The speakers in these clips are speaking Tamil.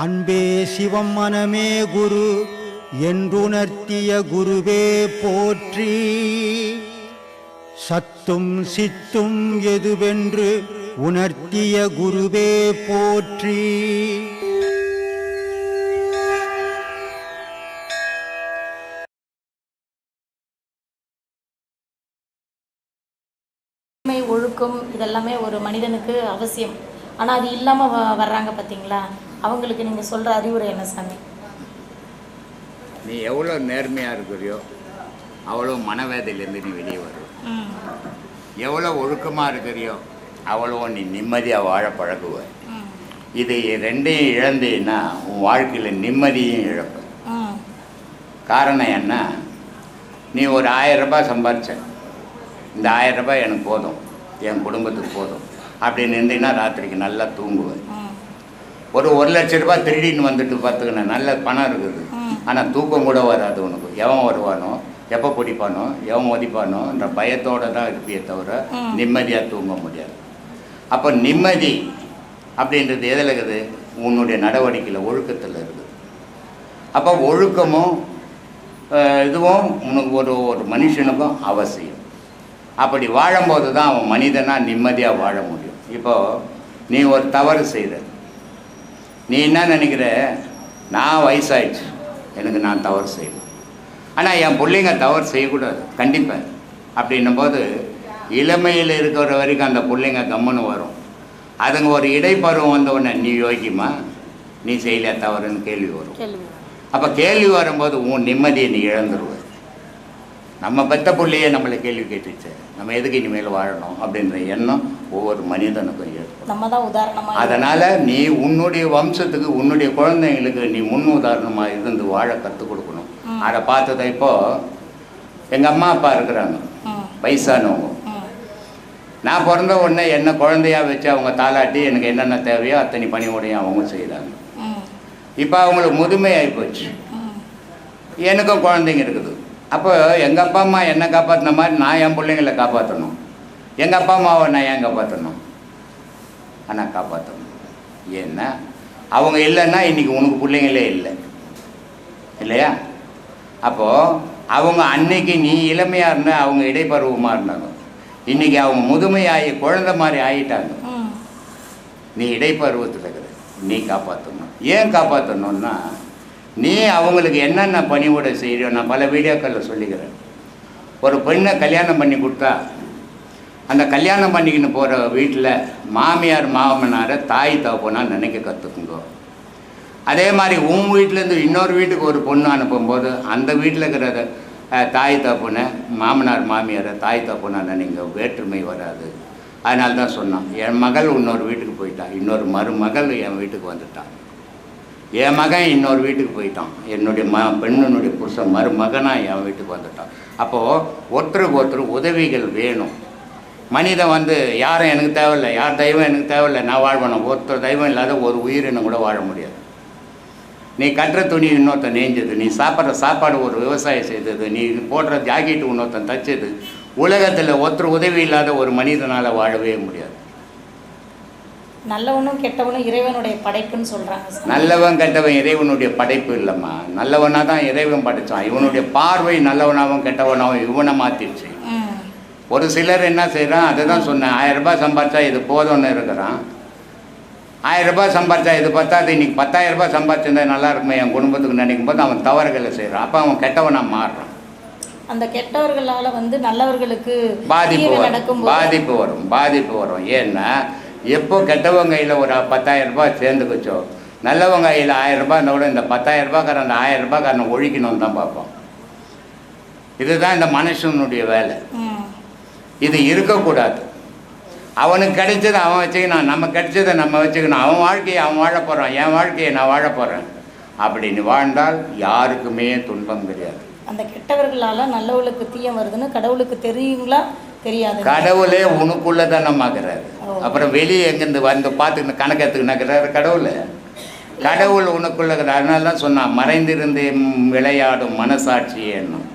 அன்பே சிவம் மனமே குரு என்றுணர்த்திய குருவே போற்றி. சத்தும் சித்தும் எதுவென்று உணர்த்திய குருவே போற்றி. ஒழுக்கம் இதெல்லாமே ஒரு மனிதனுக்கு அவசியம். ஆனால் அது இல்லாமல் வ வர்றாங்க பார்த்தீங்களா அவங்களுக்கு நீங்கள் சொல்கிற அறிவுரை என்ன சாமி? நீ எவ்வளோ நேர்மையாக இருக்கிறியோ அவ்வளோ மனவேதையிலேருந்து நீ வெளியே வருவ ம். எவ்வளோ ஒழுக்கமாக இருக்கிறியோ அவ்வளோ நீ நிம்மதியாக வாழ பழகுவ. இது ரெண்டையும் இழந்தீன்னா உன் வாழ்க்கையில் நிம்மதியும் இழப்ப. காரணம் என்ன? நீ ஒரு ஆயிரம் ரூபாய் சம்பாரிச்ச. இந்த ஆயிரம் ரூபாய் எனக்கு போதும். என் குடும்பத்துக்கு போதும். அப்படின்னு இருந்தீங்கன்னா ராத்திரிக்கு நல்லா தூங்குவேன் ஒரு ஒரு லட்ச ரூபாய் திருடின்னு வந்துட்டு பார்த்துக்கின நல்ல பணம் இருக்குது. ஆனால் தூக்கம் கூட வராது உனக்கு. எவன் வருவானோ எப்போ பிடிப்பானோ எவன் ஒதிப்பானோன்ற பயத்தோடு தான் இருப்பியே தவிர. நிம்மதியாக தூங்க முடியாது. அப்போ நிம்மதி அப்படின்றது எதில் இருக்குது? உன்னுடைய நடவடிக்கையில் ஒழுக்கத்தில் இருக்குது. அப்போ ஒழுக்கமும் இதுவும் உனக்கு ஒரு ஒரு மனுஷனுக்கும் அவசியம். அப்படி வாழும்போது தான் அவன் மனிதனாக நிம்மதியாக வாழ முடியும். இப்போது நீ ஒரு தவறு செய்கிற நீ என்ன நினைக்கிற? நான் வயசாயிடுச்சு. எனக்கு நான் தவறு செய்யணும் ஆனால் என் பிள்ளைங்க தவறு செய்யக்கூடாது. கண்டிப்பாக அப்படின்னும் போது இளமையில் இருக்கிற வரைக்கும் அந்த பிள்ளைங்க கம்முன்னு வரும். அதுங்க ஒரு இடைப்பருவம் வந்த உடனே நீ யோகிமா நீ செய்யல தவறுன்னு கேள்வி வரும். அப்போ கேள்வி வரும்போது உன் நிம்மதியை நீ இழந்துருவ. நம்ம பெத்த பிள்ளையே நம்மளை கேள்வி கேட்டுச்சு. நம்ம எதுக்கு இனிமேல் வாழணும் அப்படின்ற எண்ணம் ஒவ்வொரு மனிதனுக்கும் நம்ம தான் உதாரணமாக அதனால் நீ உன்னுடைய வம்சத்துக்கு உன்னுடைய குழந்தைங்களுக்கு நீ முன் உதாரணமாக இருந்து வாழ கற்றுக் கொடுக்கணும். அதை பார்த்ததை இப்போ எங்கள் அம்மா அப்பா இருக்கிறாங்க. வயசானவங்க. நான் பிறந்த உடனே என்ன குழந்தையா வச்சு அவங்க தாளாட்டி எனக்கு என்னென்ன தேவையோ அத்தனை பணியோடையும் அவங்க செய்கிறாங்க இப்போ அவங்களுக்கு முதுமை ஆகிப்போச்சு ம். எனக்கும் குழந்தைங்க இருக்குது. அப்போ எங்கள் அப்பா அம்மா என்னை காப்பாற்றின மாதிரி நான் என் பிள்ளைங்களை காப்பாற்றணும் எங்கள் அப்பா அம்மாவை நான் ஏன் காப்பாற்றணும் ஆனால் காப்பாற்றணும் ஏன்னா அவங்க இல்லைன்னா இன்றைக்கி உனக்கு பிள்ளைங்களே இல்லை. இல்லையா? அப்போது அவங்க அன்னைக்கு நீ இளமையாக இருந்த அவங்க இடைப்பருவமாக இருந்தாங்க. இன்றைக்கி அவங்க முதுமையாகி குழந்தை மாதிரி ஆகிட்டாங்க நீ இடைப்பருவத்தில் இருக்கிற நீ காப்பாற்றணும் ஏன் காப்பாற்றணும்னா நீ அவங்களுக்கு என்னென்ன பணிவிடை செய்கிறியோ நான் பல வீடியோக்களில் சொல்லிக்கிறேன். ஒரு பெண்ணை கல்யாணம் பண்ணி கொடுத்தா அந்த கல்யாணம் பண்ணிக்கின்னு போகிற வீட்டில் மாமியார் மாமனாரை தாய் தகப்பனா நினைக்க கற்றுக்குங்கோ அதே மாதிரி உன் வீட்டிலேருந்து இன்னொரு வீட்டுக்கு ஒரு பொண்ணு அனுப்பும்போது அந்த வீட்டில் இருக்கிற தாய் தப்புனை மாமனார் மாமியாரை தாய் தப்புனா நினைங்க. வேற்றுமை வராது. அதனால தான் சொன்னான் என் மகள் இன்னொரு வீட்டுக்கு போயிட்டான் இன்னொரு மருமகள் என் வீட்டுக்கு வந்துட்டான் என் மகன் இன்னொரு வீட்டுக்கு போயிட்டான். என்னுடைய ம பெண்ணுனுடைய புருஷன் மருமகனாக என் வீட்டுக்கு வந்துட்டான். அப்போது ஒருத்தருக்கு ஒருத்தர் உதவிகள் வேணும். மனிதன் வந்து யாரும் எனக்கு தேவையில்லை யார் தெய்வம் எனக்கு தேவையில்லை நான் வாழ்வேணும் ஒருத்தர் தெய்வம் இல்லாத ஒரு உயிரினம் கூட வாழ முடியாது. நீ கட்டுற துணி இன்னொருத்தன் நெஞ்சது நீ சாப்பிட்ற சாப்பாடு ஒரு விவசாயம் செய்தது நீ போடுற ஜாக்கெட் இன்னொருத்தன் தச்சது உலகத்தில் ஒருத்தர் உதவி இல்லாத ஒரு மனிதனால் வாழவே முடியாது. நல்லவனும் கெட்டவனும் இறைவனுடைய படைப்புன்னு சொல்கிறாங்க நல்லவன் கெட்டவன் இறைவனுடைய படைப்பு இல்லைம்மா. நல்லவனாக தான் இறைவன் படைச்சான். இவனுடைய பார்வை நல்லவனாகவும் கெட்டவனாகவும் இவனை மாற்றிடுச்சு ஒரு சிலர் என்ன செய்கிறான் அதை தான் சொன்னேன். ஆயிரம் ரூபாய் சம்பாரிச்சா இது போதும்னு இருக்கிறான். ஆயிரம் ரூபாய் சம்பாரிச்சா இது பத்தாது இன்னைக்கு பத்தாயிரம் ரூபாய் சம்பாரிச்சிருந்தா நல்லா இருக்குமே என் குடும்பத்துக்கு நினைக்கும் போது அவன் தவறுகளை செய்கிறான் அப்போ அவன் கெட்டவனாக மாறுறான். அந்த கெட்டவர்களால் வந்து நல்லவர்களுக்கு பாதிப்பு வரும். பாதிப்பு வரும். பாதிப்பு வரும். ஏன்னா எப்போ கெட்டவங்க கையில் ஒரு பத்தாயிரம் ரூபாய் சேர்ந்துக்குச்சோ நல்லவங்க கையில் ஆயிரம் ரூபாய் இருந்தால் கூட இந்த பத்தாயிரம் ரூபாய்க்காரன் அந்த ஆயிரம் ரூபாய்க்காரனை ஒழிக்கணும்னு தான் பார்ப்போம். இதுதான் இந்த மனுஷனுடைய வேலை. இது இருக்கக்கூடாது. அவனுக்கு கிடைச்சதை அவன் வச்சுக்கணும் நம்ம கிடைச்சதை நம்ம வச்சுக்கணும். அவன் வாழ்க்கையை அவன் வாழ போகிறான் என் வாழ்க்கையை நான் வாழ போகிறேன் அப்படின்னு வாழ்ந்தால் யாருக்குமே துன்பம் கிடையாது. அந்த கெட்டவர்களால நல்லவளுக்கு தீயம் வருதுன்னு கடவுளுக்கு தெரியுங்களா? தெரியாது. கடவுளே உனக்குள்ள தானமாக்குறாரு ஓ. அப்புறம் வெளியே எங்கேருந்து வந்து பார்த்துக்கிட்டு கணக்கெடுத்துக்கினாக்குறாரு கடவுள். கடவுள் உனக்குள்ள இருக்கிறார். அதனால தான் சொன்னான் மறைந்திருந்து விளையாடும் மனசாட்சி என்னும்.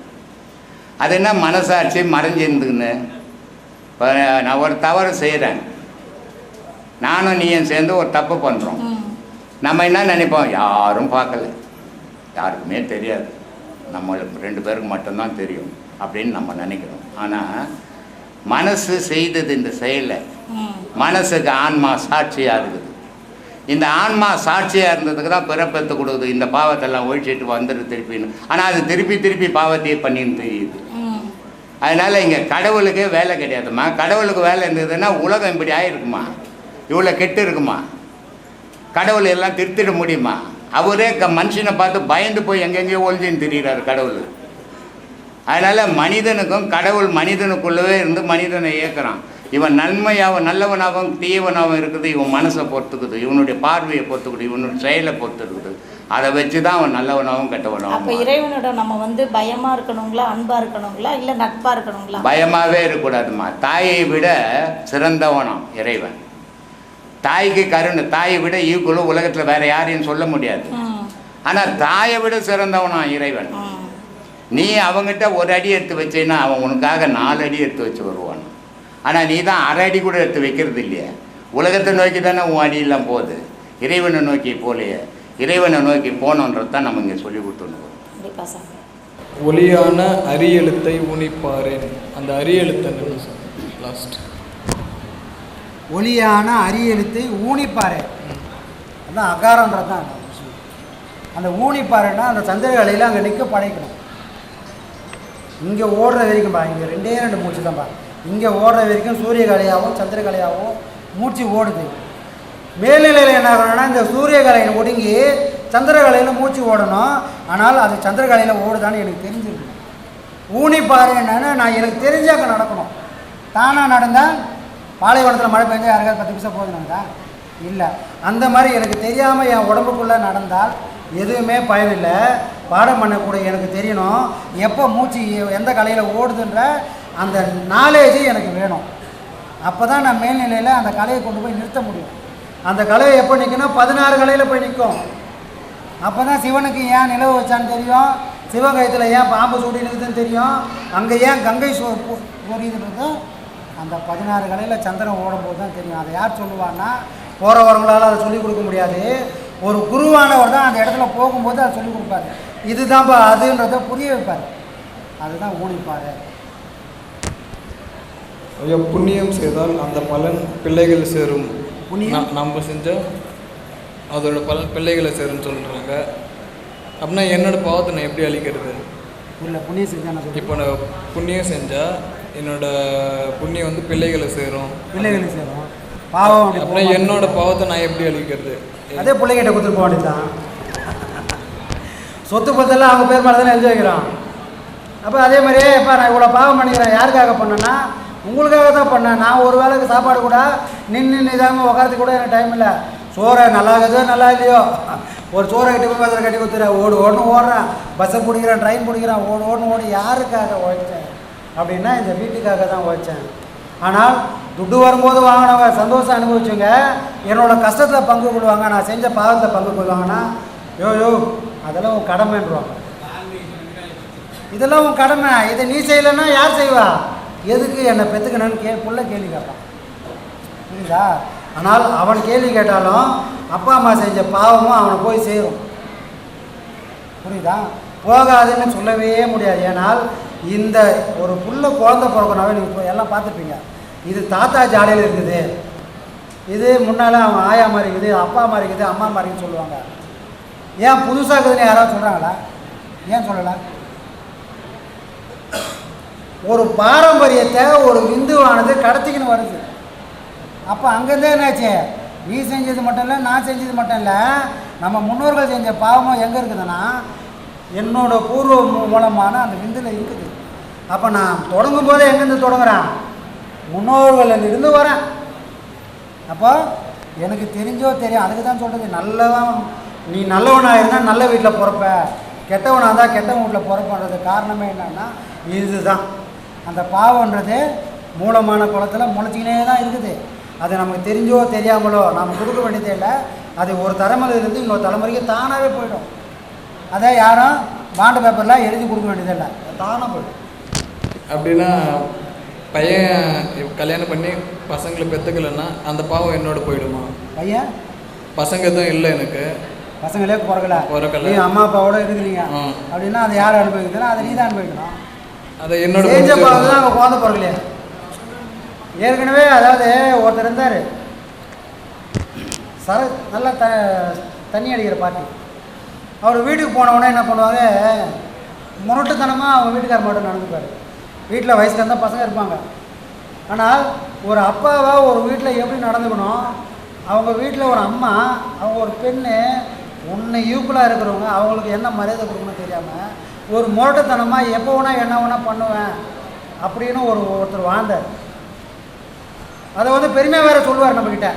அது என்ன மனசாட்சி? மறைஞ்சிருந்துன்னு. நான் ஒரு தவறு செய்கிறேன் நானும் நீயும் சேர்ந்து ஒரு தப்பு பண்ணுறோம் நம்ம என்ன நினைப்போம்? யாரும் பார்க்கல. யாருக்குமே தெரியாது. நம்ம ரெண்டு பேருக்கு மட்டும்தான் தெரியும் அப்படின்னு நம்ம நினைக்கிறோம். ஆனால் மனசு செய்தது இந்த செயலை. மனசுக்கு ஆன்மா சாட்சியாக இருக்குது. இந்த ஆன்மா சாட்சியாக இருந்ததுக்கு தான் பிறப்பெத்து கொடுக்குது. இந்த பாவத்தெல்லாம் ஒழிச்சிட்டு வந்துடு திருப்பின்னு. ஆனால் அது திருப்பி திருப்பி பாவத்தையே பண்ணின்னு தெரியுது. அதனால் இங்கே கடவுளுக்கே வேலை கிடையாதும்மா. கடவுளுக்கு வேலை இருந்ததுன்னா உலகம் இப்படி ஆகிருக்குமா இவ்வளோ கெட்டு இருக்குமா? கடவுள் எல்லாம் திருத்திட முடியுமா? அவரே க மனுஷனை பார்த்து பயந்து போய் எங்கெங்கேயோ ஒழிஞ்சுன்னு தெரிகிறாரு கடவுள். அதனால் மனிதனுக்கும் கடவுள் மனிதனுக்குள்ளவே இருந்து மனிதனை இயக்குறான். இவன் நன்மையாகவும் நல்லவனாகவும் தீயவனாகவும் இருக்குது இவன் மனசை பொறுத்துக்குது இவனுடைய பார்வையை பொறுத்துக்குது இவனுடைய செயலை பொறுத்து இருக்குது அதை வச்சு தான் அவன் நல்லவனாகவும் அப்போ கெட்டவனாகவும் இறைவனிடம் நம்ம வந்து பயமா இருக்கணுங்களா அன்பா இருக்கணுங்களா இல்லை நட்பா இருக்கணுங்களா? பயமாகவே இருக்கக்கூடாதும்மா தாயை விட சிறந்தவனம் இறைவன். தாய்க்கு கருணை தாயை விட ஈக்குவலும் உலகத்தில் வேற யாரையும் சொல்ல முடியாது. ஆனால் தாயை விட சிறந்தவனா இறைவன். நீ அவங்ககிட்ட ஒரு அடி எடுத்து வச்சேன்னா அவன் உனக்காக நாலு அடி எடுத்து வச்சு வருவான். ஆனால் நீ தான் அரை அடி கூட எடுத்து வைக்கிறது இல்லையே. உலகத்தை நோக்கி தானே உன் அடியெல்லாம் போகுது. இறைவனை நோக்கி போலையே இறைவனை நோக்கி போனோன்றது தான் நம்ம இங்கே சொல்லி கொடுத்துருக்கோம் ஒளியான அரியெழுத்தை ஊனிப்பாரேன் அந்த அரியெழுத்து லாஸ்ட் ஒளியான அரியெழுத்தை ஊனிப்பாறை அதான் அகாரன்றது தான். அந்த ஊனிப்பாறைன்னா அந்த சந்திரகலையில் அங்கே நிற்க படைக்கணும் இங்கே ஓடுற வரைக்கும் பா இங்கே ரெண்டே ரெண்டு மூச்சு தான் பா இங்கே ஓடுற வரைக்கும் சூரியகலையாகவும் சந்திரகலையாகவும் மூச்சு ஓடுது. மேல்நிலையில் என்ன ஆகணும்னா இந்த சூரியகலையில் ஒடுங்கி சந்திரகலையில் மூச்சு ஓடணும். ஆனால் அது சந்திரகலையில் ஓடுதான்னு எனக்கு தெரிஞ்சிருக்கு. பாரு என்னன்னா நான் எனக்கு தெரிஞ்சாக்க நடக்கணும். தானாக நடந்தால் பாலைவனத்தில் மழை பெஞ்சா யாருக்காவது பத்து நிமிஷம் போதுனாங்க இல்லை. அந்த மாதிரி எனக்கு தெரியாமல் என் உடம்புக்குள்ளே நடந்தால் எதுவுமே பயனில்லை. பாடம் பண்ணக்கூடிய எனக்கு தெரியணும். எப்போ மூச்சு எந்த கலையில் ஓடுதுன்ற அந்த நாலேஜ் எனக்கு வேணும். அப்போ தான் நான் மேல்நிலையில் அந்த கலையை கொண்டு போய் நிறுத்த முடியும். அந்த கலையை எப்போ நிற்கணும் பதினாறு கலையில் போய் நிற்கும் அப்போ தான் சிவனுக்கு ஏன் நிலவு வச்சான்னு தெரியும். சிவகயத்தில் ஏன் பாம்பு சூடி நிற்குதுன்னு தெரியும். அங்கே ஏன் கங்கை சூ அந்த பதினாறு கலையில் சந்திரன் ஓடும்போது தான் தெரியும். அதை யார் சொல்லுவான்னா போகிறவர்களால் அதை சொல்லிக் கொடுக்க முடியாது. ஒரு குருவானவர் தான் அந்த இடத்துல போகும்போது அதை சொல்லிக் கொடுப்பாரு. இதுதான்ப்பா அதுன்றதை புரிய வைப்பார். அதுதான் ஊனிப்பார் ஐயா புண்ணியம் செய்தால் அந்த பலன் பிள்ளைகள் சேரும். புண்ணியம்? நம்ம செஞ்சால் அதோட பலன் பிள்ளைகளை சேரும்னு சொல்கிறாங்க அப்படின்னா என்னோட பாவத்தை நான் எப்படி அழிக்கிறது? இல்லை புண்ணியம் செஞ்சா நான் சொல்றேன். இப்போ நான் புண்ணியம் செஞ்சால் என்னோட புண்ணியம் வந்து பிள்ளைகளை சேரும். பிள்ளைகளுக்கு சேரும். பாவம் அப்படி அப்படின்னா என்னோட பாவத்தை நான் எப்படி அழிக்கிறது? அதே பிள்ளைகிட்ட கொடுத்துட்டு போக வேண்டியதுதான். சொத்து பத்தெல்லாம் அவங்க பேர் மேலே தானே எழுதி வைக்கிறான். அப்போ அதே மாதிரியே இப்போ நான் இவ்வளோ பாவம் பண்ணிக்கிறேன். யாருக்காக பண்ணேன்னா உங்களுக்காக தான் பண்ணேன். நான் ஒரு வேளைக்கு சாப்பாடு கூட நின்று நிதாமல் உட்காரத்துக்கு கூட எனக்கு டைம் இல்லை. சோறை நல்லா இருக்குதோ நல்லா இல்லையோ ஒரு சோறை கட்டி போய் பஸ்ஸில் கட்டி கொடுத்துறேன் ஓடு ஓடணும் ஓடுறேன். பஸ்ஸை பிடிக்கிறேன் ட்ரெயின் பிடிக்கிறேன். ஓடு ஓடணும் ஓடி. யாருக்காக உழைச்சேன்? அப்படின்னா இந்த வீட்டுக்காக தான் உழைச்சேன். ஆனால் துட்டு வரும்போது வாங்கினவங்க சந்தோஷம் அனுபவிச்சுங்க என்னோட கஷ்டத்தில் பங்கு கொள்வாங்க. நான் செஞ்ச பாவத்தில் பங்கு கொள்வாங்கன்னா யோ யோ அதெல்லாம் உன் கடமைன்றவாங்க இதெல்லாம் உன் கடமை. இதை நீ செய்யலைன்னா யார் செய்வா? எதுக்கு என்னை பெற்றுக்கணும்னு கே புள்ள கேள்வி கேட்பான். புரியுதா? ஆனால் அவன் கேள்வி கேட்டாலும் அப்பா அம்மா செஞ்ச பாவமும் அவனை போய் சேரும். புரியுதா? போகாதுன்னு சொல்லவே முடியாது. ஏனால் இந்த ஒரு புள்ள குழந்த பிறக்கணாவே நீங்கள் எல்லாம் பார்த்துப்பீங்க. இது தாத்தா ஜாலியில் இருக்குது. இது முன்னால் அவன் ஆயா மாதிரி இருக்குது அப்பா மாதிரி இருக்குது அம்மா மாதிரின்னு சொல்லுவாங்க. ஏன் புதுசாக இருக்குதுன்னு யாராவது சொல்கிறாங்களா ஏன் சொல்லலை? ஒரு பாரம்பரியத்தை ஒரு விந்துவானது கடத்திக்கின்னு வருது. அப்போ அங்கேருந்தே என்னாச்சு? நீ செஞ்சது மட்டும் இல்லை நான் செஞ்சது மட்டும் இல்லை நம்ம முன்னோர்கள் செஞ்ச பாவமும் எங்கே இருக்குதுன்னா என்னோட பூர்வ மூலமான அந்த விந்தில் இருக்குது. அப்போ நான் தொடங்கும் போதே எங்கேருந்து தொடங்குறேன்? முன்னோர்களில் இருந்து வரேன். அப்போ எனக்கு தெரிஞ்சோ தெரியும் அதுக்கு தான் சொல்கிறது நல்லதான் நீ நல்லவனாக இருந்தால் நல்ல வீட்டில் பிறப்ப கெட்டவனாக இருந்தால் கெட்டவன் வீட்டில் பிறப்பன்றது காரணமே என்னன்னா இதுதான். அந்த பாவன்றது மூலமான குளத்தில் முளைச்சிக்கினே தான் இருக்குது. அது நமக்கு தெரிஞ்சோ தெரியாமலோ நாம் கொடுக்க வேண்டியதே இல்லை. அது ஒரு தலைமுறையிலேருந்து இன்னொரு தலைமுறைக்கு தானாகவே போயிடும். அதை யாரும் பாண்டு பேப்பரில் எழுதி கொடுக்க வேண்டியதே இல்லை. தானாக போயிடும். அப்படின்னா பையன் கல்யாணம் பண்ணி பசங்களை பெற்றுக்கலைன்னா அந்த பாவம் என்னோட போயிடுமா? பையன்? பசங்க எதுவும் இல்லை எனக்கு. பசங்களே பிறக்கல. பிறக்கல. நீ அம்மா அப்பாவோட இருக்கிறீங்க. அப்படின்னா அதை யார் அனுபவிக்கிறதுனா அதை நீ தான் அனுபவிக்கணும். அதை என்னோட செஞ்ச பிறகு தான் அவங்க குழந்தை பிறக்கலையே. ஏற்கனவே அதாவது ஒருத்தர் இருந்தார். சர நல்லா த தண்ணி அடிக்கிற பாட்டி. அவர் வீட்டுக்கு போன உடனே என்ன பண்ணுவாங்க முரட்டுத்தனமாக அவங்க வீட்டுக்கார மட்டும் நடந்துப்பார். வீட்டில் வயசுக்கு இருந்தால் பசங்க இருப்பாங்க. ஆனால் ஒரு அப்பாவா ஒரு வீட்டில் எப்படி நடந்துக்கணும் அவங்க வீட்டில் ஒரு அம்மா அவங்க ஒரு பெண்ணு உன்னை ஈக்குவலாக இருக்கிறவங்க அவங்களுக்கு என்ன மரியாதை கொடுக்கணும் தெரியாமல் ஒரு மோட்டத்தனமாக எப்போ வேணால் என்ன வேணால் பண்ணுவேன் அப்படின்னு ஒரு ஒருத்தர் வாழ்ந்தார். அதை வந்து பெருமையாக வேறு சொல்லுவார் நம்மக்கிட்ட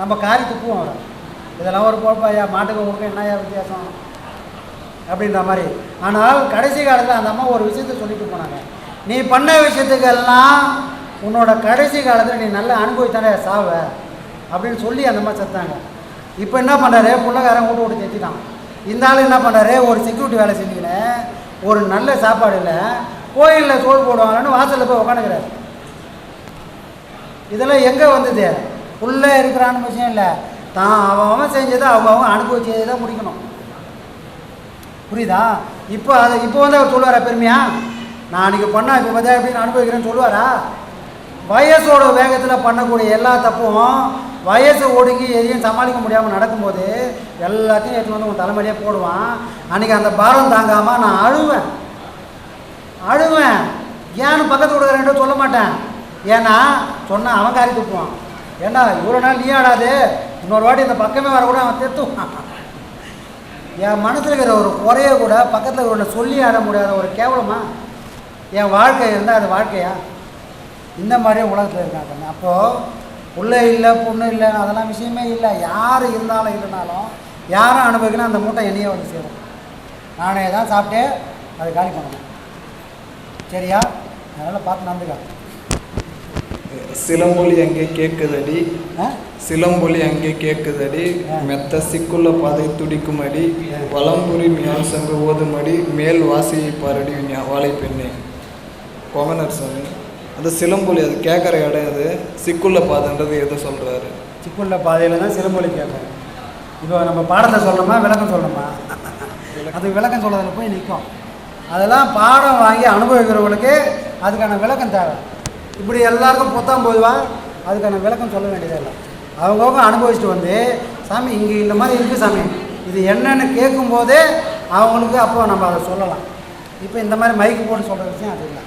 நம்ம காரி துப்புவோம் அவரை. இதெல்லாம் ஒரு பொழப்பாயா மாட்டுக்கு உங்களுக்கு என்னையா வித்தியாசம்? அப்படின்ற மாதிரி. ஆனால் கடைசி காலத்தில் அந்த அம்மா ஒரு விஷயத்த சொல்லிட்டு போனாங்க. நீ பண்ண விஷயத்துக்கெல்லாம் உன்னோட கடைசி காலத்தில் நீ நல்லா அனுபவித்தானே சாவ அப்படின்னு சொல்லி அந்த அம்மா செத்தாங்க. இப்போ என்ன பண்ணுறாரு பிள்ளைக்காரன் வீட்டு விட்டு செத்துட்டான். இந்த ஆள் என்ன பண்ணுறாரு ஒரு செக்யூரிட்டி வேலை செஞ்சுக்கினேன் ஒரு நல்ல சாப்பாடு இல்லை கோயிலில் சோறு போடுவாங்கன்னு வாசலில் போய் உட்காந்துக்கிறாரு இதெல்லாம் எங்கே வந்தது? உள்ளே இருக்கிறான்னு விஷயம் இல்லை. தான் அவன் அவன் செஞ்சதை அவங்க அவங்க அனுபவிச்சதை தான் முடிக்கணும். புரியுதா? இப்போ அதை இப்போ வந்து அவர் சொல்லுவாரா பெருமையா? நான் அன்றைக்கி பண்ணா இப்போ பார்த்தா எப்படின்னு அனுபவிக்கிறேன்னு சொல்லுவாரா? வயசோட வேகத்தில் பண்ணக்கூடிய எல்லா தப்பும் வயசு ஒடுங்கி எதையும் சமாளிக்க முடியாமல் நடக்கும்போது எல்லாத்தையும் எடுத்துகிட்டு வந்து உன் தலைமையிலே போடுவான். அன்றைக்கி அந்த பாரம் தாங்காமல் நான் அழுவேன். அழுவேன். ஏன்னு பக்கத்து கொடுக்குறேன் சொல்ல மாட்டேன். ஏன்னா சொன்னால் அவன் காரி துப்புவான். ஏன்னா இவ்வளோ நாள் நீ ஆடாது? இன்னொரு வாட்டி இந்த பக்கமே வரக்கூட அவன் தெத்துவான் என் மனசில் இருக்கிற ஒரு குறைய கூட பக்கத்தில் ஒரு சொல்லி ஆட முடியாத ஒரு கேவலமா? என் வாழ்க்கை இருந்தால் அது வாழ்க்கையா? இந்த மாதிரியே உலகத்தில் இருக்காங்க. அப்போது புள்ள இல்லை பொண்ணு இல்லை அதெல்லாம் விஷயமே இல்லை. யார் இருந்தாலும் இல்லைனாலும் யாரும் அனுபவிக்கணும் அந்த மூட்டை என்னையே வந்து சேரும். நானே தான் சாப்பிட்டு அதை காலி பண்ணணும். சரியா? அதனால் பார்த்து நடந்துக்க. சிலம்பொலி அங்கே கேட்குதடி. சிலம்பொலி அங்கே கேட்குதடி. மெத்த சிக்குள்ள பாதை துடிக்குமடி. வலம்புரி மியாசங்கு ஓதுமடி. மேல் வாசியை பாரடி வாழை பெண்ணே கொமனர் சாமி. அந்த சிலம்பொலி அது கேட்குற இடம் அது சிக்குள்ள பாதைன்றது எது சொல்கிறாரு சிக்குள்ள பாதையில் தான் சிலம்பொலி கேட்போம் இப்போ நம்ம பாடத்தை சொல்லணுமா விளக்கம் சொல்லணுமா? அது விளக்கம் சொல்றதுல போய் நிற்கும் அதெல்லாம் பாடம் வாங்கி அனுபவிக்கிறவங்களுக்கு அதுக்கான விளக்கம் தேவை. இப்படி எல்லாருக்கும் புத்தம் போதுவா? அதுக்கான விளக்கம் சொல்ல வேண்டியதே இல்லை. அவங்கவுங்க அனுபவிச்சுட்டு வந்து சாமி இங்கே இந்த மாதிரி இருக்குது சாமி. இது என்னன்னு கேட்கும்போதே அவங்களுக்கு அப்போ நம்ம அதை சொல்லலாம். இப்போ இந்த மாதிரி மைக்கு போட்டு சொல்கிற விஷயம் அது இல்லை.